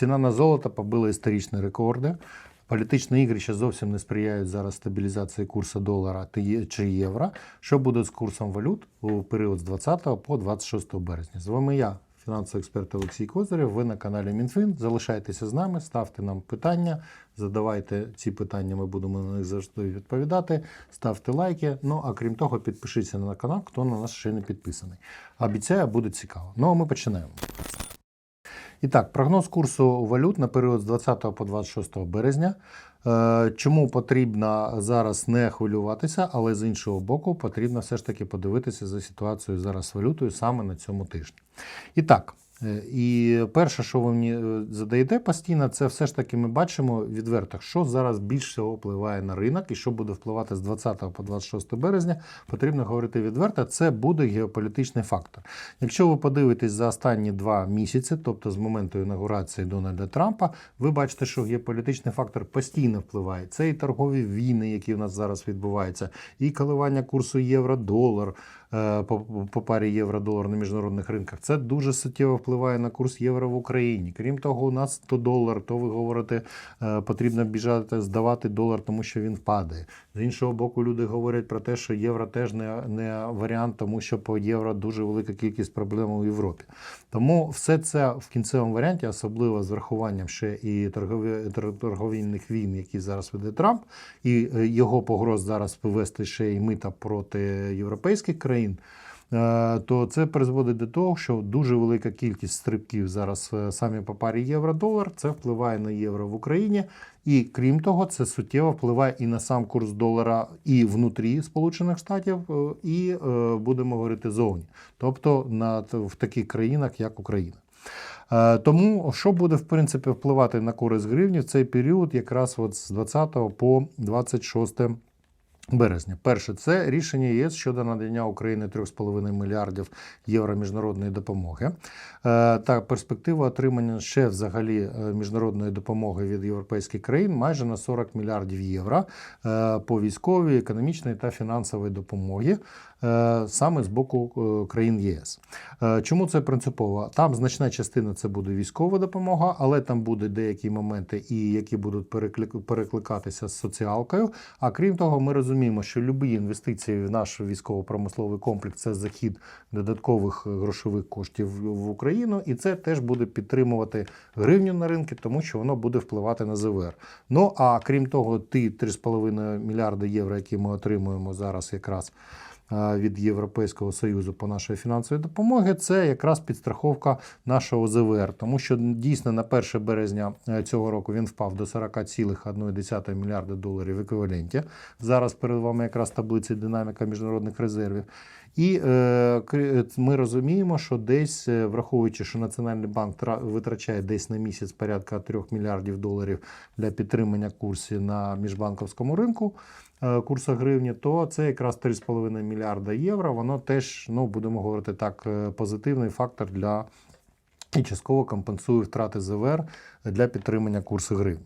Ціна на золото побила історичні рекорди. Політичні ігри ще зовсім не сприяють зараз стабілізації курсу долара чи євро. Що буде з курсом валют у період з 20 по 26 березня? З вами я, фінансовий експерт Олексій Козирєв. Ви на каналі МінФін. Залишайтеся з нами, ставте нам питання, задавайте ці питання, ми будемо на них завжди відповідати. Ставте лайки. Ну а крім того, підпишіться на канал, хто на нас ще не підписаний. Обіцяю, буде цікаво. Ну а ми починаємо. І так, прогноз курсу валют на період з 20 по 26 березня. Е, Чому потрібно зараз не хвилюватися, але з іншого боку, потрібно все ж таки подивитися за ситуацією зараз валютою саме на цьому тижні. І так, і перше, що ви мені е, задаєте постійно, це все ж таки ми бачимо відверто, що зараз більш всього впливає на ринок і що буде впливати з 20 по 26 березня. Потрібно говорити відверто, це буде геополітичний фактор. Якщо ви подивитесь за останні два місяці, тобто з моменту інаугурації Дональда Трампа, ви бачите, що геополітичний фактор постійно впливає. Це і торгові війни, які в нас зараз відбуваються, і коливання курсу євро-долар е, по, по парі євро-долар на міжнародних ринках. Це дуже суттєво впливає на курс євро в Україні. Крім того, у нас то долар, то ви говорите, е, потрібно біжати здавати долар, тому що він впадає. З іншого боку, люди говорять про те, що євро теж не, не варіант, тому що по євро дуже велика кількість проблем у Європі. Тому все це в кінцевому варіанті, особливо з врахуванням ще і торгові, тор- торговельних війн, які зараз веде Трамп, і е, його погроз зараз ввести ще й мита проти європейських країн. Е, То це призводить до того, що дуже велика кількість стрибків зараз е, самі по парі євро-долар. Це впливає на євро в Україні. І крім того, це суттєво впливає і на сам курс долара і внутрі Сполучених Штатів, е, і будемо говорити зовні, тобто на в таких країнах, як Україна. Тому що буде в принципі впливати на користь гривні в цей період, якраз от з 20 по 26 березня. Перше, це рішення ЄС щодо надання Україні 3,5 мільярдів євро міжнародної допомоги Е, та перспектива отримання ще взагалі е, міжнародної допомоги від європейських країн майже на 40 мільярдів євро е, по військовій, економічної та фінансової допомоги саме з боку е, країн ЄС. Е, Чому це принципово? Там значна частина це буде військова допомога, але там буде деякі моменти, і які будуть переклик- перекликатися з соціалкою. А крім того, ми розуміємо, що любі інвестиції в наш військово-промисловий комплекс це захід додаткових е, грошових коштів в Україну, і це теж буде підтримувати гривню на ринку, тому що воно буде впливати на ЗВР. Ну а крім того, ті 3,5 мільярди євро, які ми отримуємо зараз якраз е, від Європейського Союзу по нашій фінансовій допомоги, це якраз підстраховка нашого ЗВР, тому що дійсно на 1 березня е, цього року він впав до 40,1 мільярда доларів в еквіваленті. Зараз перед вами якраз таблиця динаміка міжнародних резервів. І е, ми розуміємо, що десь, е, враховуючи, що Національний банк витрачає десь на місяць порядка 3 мільярдів доларів для підтримання курсів на міжбанковському ринку, е, курсу гривні, то це якраз 3,5 мільярда євро. Воно теж, ну будемо говорити так, е, позитивний фактор для і частково компенсує втрати ЗВР для підтримання курсу гривні.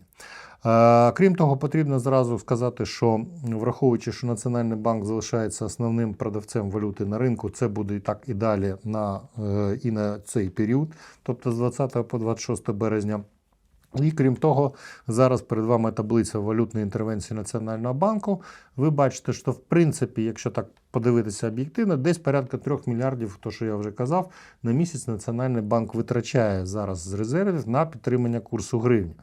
Е, Крім того, потрібно зразу сказати, що враховуючи, що Національний банк залишається основним продавцем валюти на ринку, це буде і так і далі на, е, і на цей період, тобто з 20 по 26 березня. І крім того, зараз перед вами таблиця валютної інтервенції Національного банку. Ви бачите, що в принципі, якщо так подивитися об'єктивно, десь порядка 3 мільярдів, то що я вже казав, на місяць Національний банк витрачає зараз з резервів на підтримання курсу гривні.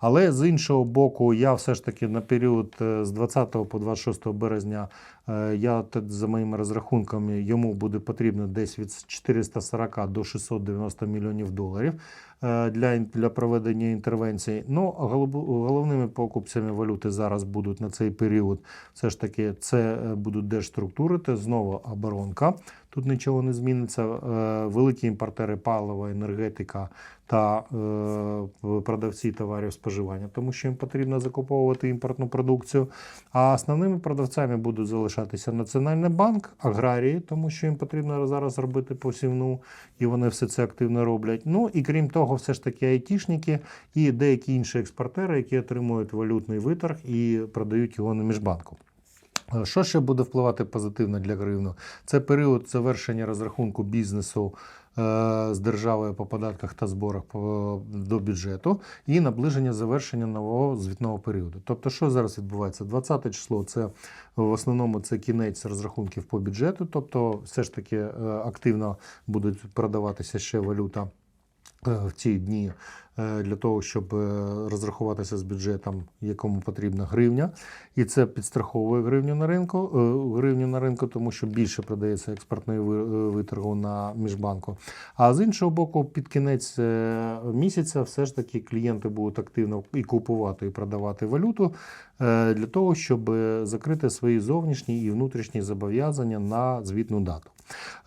Але з іншого боку, я все ж таки на період е, з 20 по 26 березня, е, я за моїми розрахунками, йому буде потрібно десь від 440 до 690 мільйонів доларів для, для проведення інтервенцій. Ну, головними покупцями валюти зараз будуть на цей період. Все ж таки, це е, будуть держструктури, це знову оборонка. Тут нічого не зміниться. Е, Великі імпортери палива, енергетика та е, продавці товарів споживання, тому що їм потрібно закуповувати імпортну продукцію. А основними продавцями будуть залишатися Національний банк, аграрії, тому що їм потрібно зараз робити посівну, і вони все це активно роблять. Ну і крім того, все ж таки айтішники і деякі інші експортери, які отримують валютний виторг і продають його на міжбанку. Е, Що ще буде впливати позитивно для гривну? Це період завершення розрахунку бізнесу з державою по податках та зборах до бюджету і наближення завершення нового звітного періоду. Тобто, що зараз відбувається? 20 число це в основному це кінець розрахунків по бюджету, тобто все ж таки е, активно будуть продаватися ще валюта е, в ці дні е, для того, щоб е, розрахуватися з бюджетом, якому потрібна гривня. І це підстраховує гривню на ринку, е, гривню на ринку, тому що більше продається експортної е, виторгу на міжбанку. А з іншого боку, під кінець е, місяця все ж таки клієнти будуть активно і купувати, і продавати валюту е, для того, щоб е, закрити свої зовнішні і внутрішні зобов'язання на звітну дату.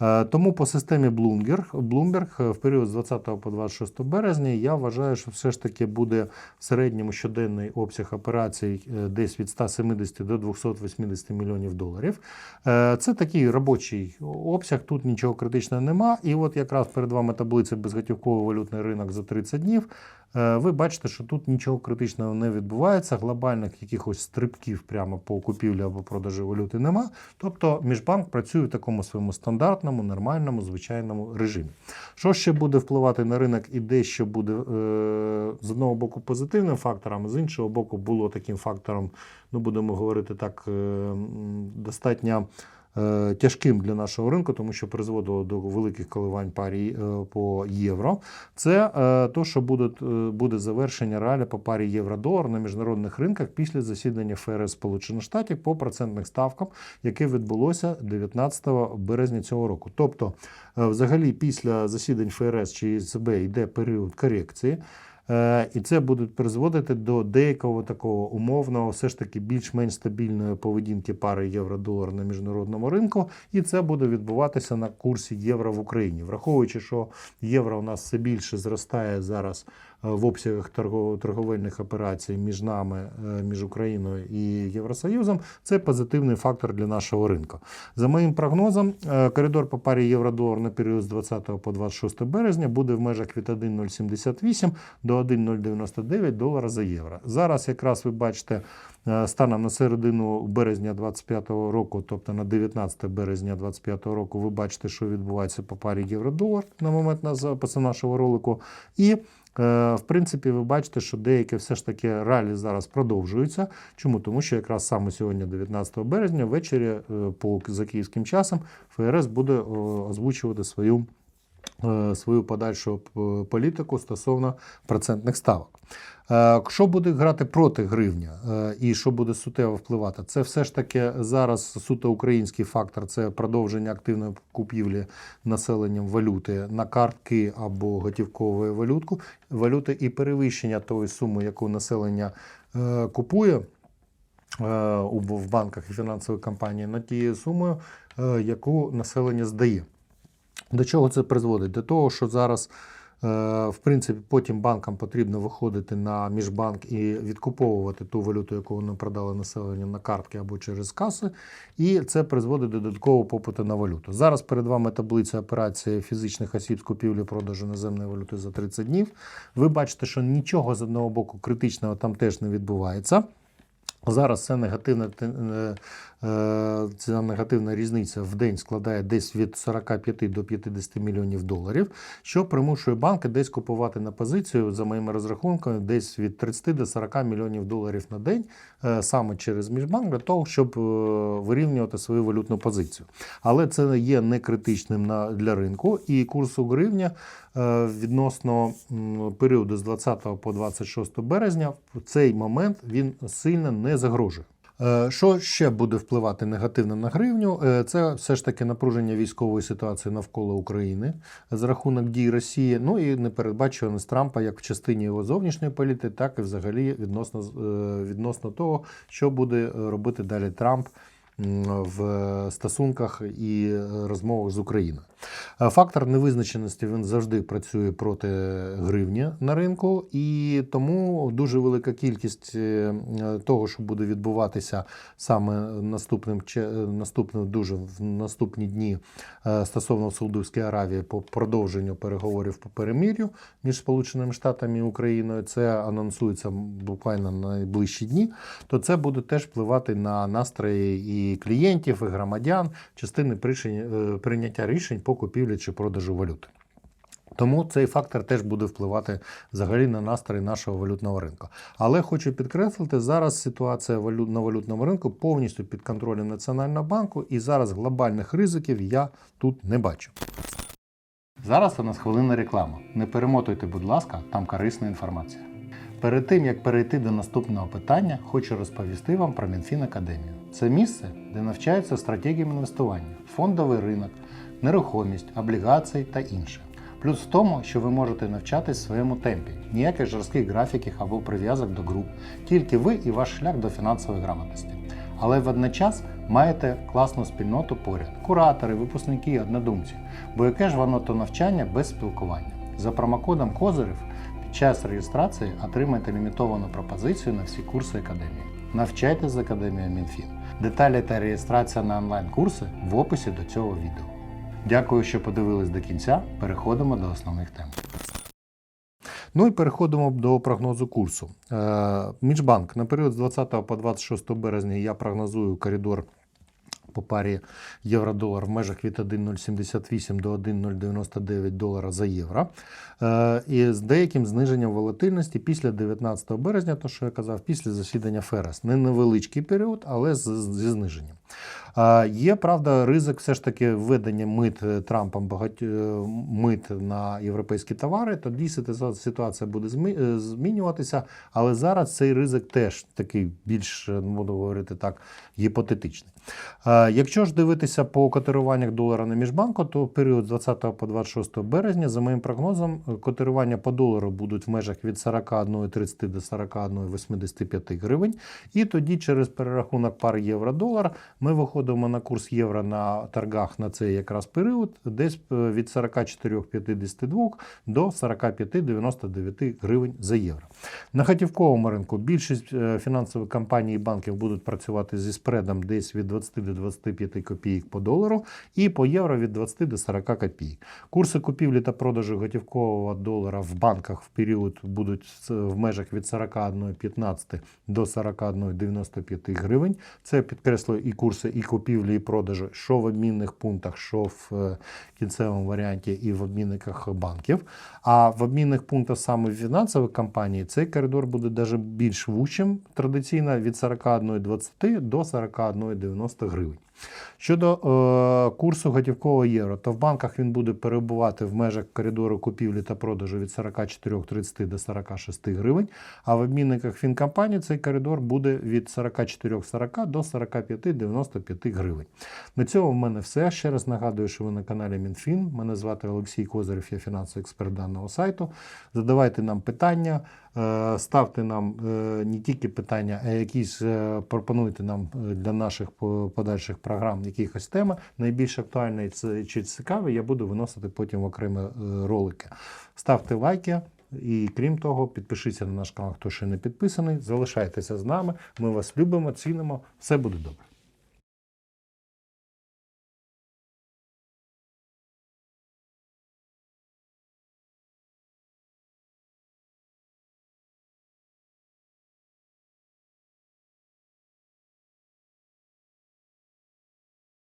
Е, Тому по системі Bloomberg, Bloomberg е, в період з 20 по 26 березня я вважаю, що все ж таки буде в середньому щоденний обсяг операцій е, десь від 170 до 280 мільйонів доларів. Е, Це такий робочий обсяг, тут нічого критичного нема. І от якраз перед вами таблиця безготівковий валютний ринок за 30 днів. Е, Ви бачите, що тут нічого критичного не відбувається, глобальних якихось стрибків прямо по купівлі або продажу валюти нема. Тобто міжбанк працює в такому своєму стандартному, нормальному, звичайному режимі. Що ще буде впливати на ринок і дещо буде е, з одного боку позитивним фактором, з іншого боку, було таким фактором, ну будемо говорити так, е, достатньо. Е, Тяжким для нашого ринку, тому що призводило до великих коливань парі е, по євро. Це е, то, що буде, буде завершення реалі по парі євро-долар на міжнародних ринках після засідання ФРС Сполучених Штатів по процентних ставкам, яке відбулося 19 березня цього року. Тобто, взагалі, після засідань ФРС чи ЄЦБ йде період корекції. Е, І це буде призводити до деякого такого умовного, все ж таки більш-менш стабільної поведінки пари євро-долар на міжнародному ринку, і це буде відбуватися на курсі євро в Україні, враховуючи, що євро у нас все більше зростає зараз в обсягах торговельних операцій між нами, е, між Україною і Євросоюзом. Це позитивний фактор для нашого ринку. За моїм прогнозом, е, коридор по парі євро-долар на період з 20 по 26 березня буде в межах від 1,078 до 1,099 долара за євро. Зараз якраз ви бачите е, станом на середину березня 25 року, тобто на 19 березня 25 року, ви бачите, що відбувається по парі євро-долар на момент на запису нашого ролику. І Е, В принципі, ви бачите, що деякі все ж таки ралі зараз продовжуються. Чому? Тому що якраз саме сьогодні, 19 березня, ввечері е, по за київським часом, ФРС буде е, озвучувати свою. Е, Свою подальшу політику стосовно процентних ставок. Е, Що буде грати проти гривня е, і що буде суттєво впливати? Це все ж таки зараз суто український фактор це продовження активної купівлі населенням валюти на картки або готівкової валютку, валюти і перевищення тої суми, яку населення е, купує е, в банках і фінансових компаній, над тією сумою, е, яку населення здає. До чого це призводить? До того, що зараз, е, в принципі, потім банкам потрібно виходити на міжбанк і відкуповувати ту валюту, яку вони продали населенню на картки або через каси, і це призводить до додаткового попиту на валюту. Зараз перед вами таблиця операції фізичних осіб з купівлі-продажу наземної валюти за 30 днів. Ви бачите, що нічого з одного боку критичного там теж не відбувається. Зараз це негативна, е, ця негативна різниця в день складає десь від 45 до 50 мільйонів доларів, що примушує банки десь купувати на позицію, за моїми розрахунками, десь від 30 до 40 мільйонів доларів на день е, саме через міжбанк для того, щоб е, вирівнювати свою валютну позицію. Але це є не критичним на, для ринку, і курсу гривня е, відносно періоду з 20 по 26 березня в цей момент він сильно не загрожує. Е, Що ще буде впливати негативно на гривню? Е, Це все ж таки напруження військової ситуації навколо України за рахунок дій Росії. Ну і непередбачуваність Трампа як в частині його зовнішньої політики, так і взагалі відносно е, відносно того, що буде робити далі Трамп в стосунках і розмовах з Україною. Е, Фактор невизначеності він завжди працює проти гривні на ринку, і тому дуже велика кількість е, того, що буде відбуватися саме наступним наступним дуже в наступні дні е, стосовно Саудовської Аравії по продовженню переговорів по перемир'ю між Сполученими Штатами і Україною. Це анонсується буквально на найближчі дні. То це буде теж впливати на настрої і клієнтів, і громадян, частини е, прийняття рішень по купівлі чи продажу валюти. Тому цей фактор теж буде впливати взагалі на настрій нашого валютного ринку. Але хочу підкреслити, зараз ситуація на валютному ринку повністю під контролем Національного банку, і зараз глобальних ризиків я тут не бачу. Зараз у нас хвилина реклама. Не перемотуйте, будь ласка, там корисна інформація. Перед тим як перейти до наступного питання, хочу розповісти вам про Мінфін Академію. Це місце, де навчаються стратегіям інвестування, фондовий ринок, нерухомість, облігації та інше. Плюс в тому, що ви можете навчатись в своєму темпі, ніяких жорстких графіків або прив'язок до груп, тільки ви і ваш шлях до фінансової грамотності. Але водночас маєте класну спільноту поряд, куратори, випускники, однодумці. Бо яке ж воно то навчання без спілкування? За промокодом Козирів під час реєстрації отримайте лімітовану пропозицію на всі курси академії. Навчайтесь з академією Мінфін. Деталі та реєстрація на онлайн-курси в описі до цього відео. Дякую, що подивились до кінця. Переходимо до основних тем. Ну і переходимо до прогнозу курсу. Е, Міжбанк на період з 20 по 26 березня я прогнозую коридор по парі євро-долар в межах від 1,078 до 1,099 долара за євро. Е, І з деяким зниженням волатильності після 19 березня, то що я казав, після засідання ФРС. Не невеличкий період, але зі зниженням. Е, Є, правда, ризик все ж таки введення мит е, Трампом багать... мит на європейські товари. Тоді ситуація буде змінюватися, але зараз цей ризик теж такий більш, е, буду говорити так, гіпотетичний. Якщо ж дивитися по котируваннях долара на міжбанку, то в період з 20 по 26 березня, за моїм прогнозом, котирування по долару будуть в межах від 41,30 до 41,85 гривень. І тоді через перерахунок пар євро-долар ми виходимо на курс євро на торгах на цей якраз період, десь е, від 44,52 до 45,99 гривень за євро. На готівковому ринку більшість е, фінансових компаній і банків будуть працювати зі спредом десь від 20 до 25 копійок по долару і по євро від 20 до 40 копійок. Курси купівлі та продажу готівкового долара в банках в період будуть в межах від 41,15 до 41,95 гривень. Це підкреслюю і курси і купівлі, і продажу, що в обмінних пунктах, що в е, кінцевому варіанті, і в обмінниках банків. А в обмінних пунктах саме в фінансових компаній цей коридор буде навіть більш вущим традиційно від 41,20 до 41,90 гривень. Щодо е, курсу готівкового євро, то в банках він буде перебувати в межах коридору купівлі та продажу від 44,30 до 46 гривень, а в обмінниках фінкомпанії цей коридор буде від 44,40 до 45,95 гривень. На цьому в мене все. Ще раз нагадую, що ви на каналі Мінфін. Мене звати Олексій Козирев, я фінансовий експерт даного сайту. Задавайте нам питання, е, ставте нам е, не тільки питання, а якісь е, пропонуйте нам для наших по- подальших програм якихось теми. Найбільш актуальний це- чи цікаві, я буду виносити потім в окремі е, ролики. Ставте лайки. І крім того, підпишіться на наш канал, хто ще не підписаний. Залишайтеся з нами. Ми вас любимо, цінимо. Все буде добре.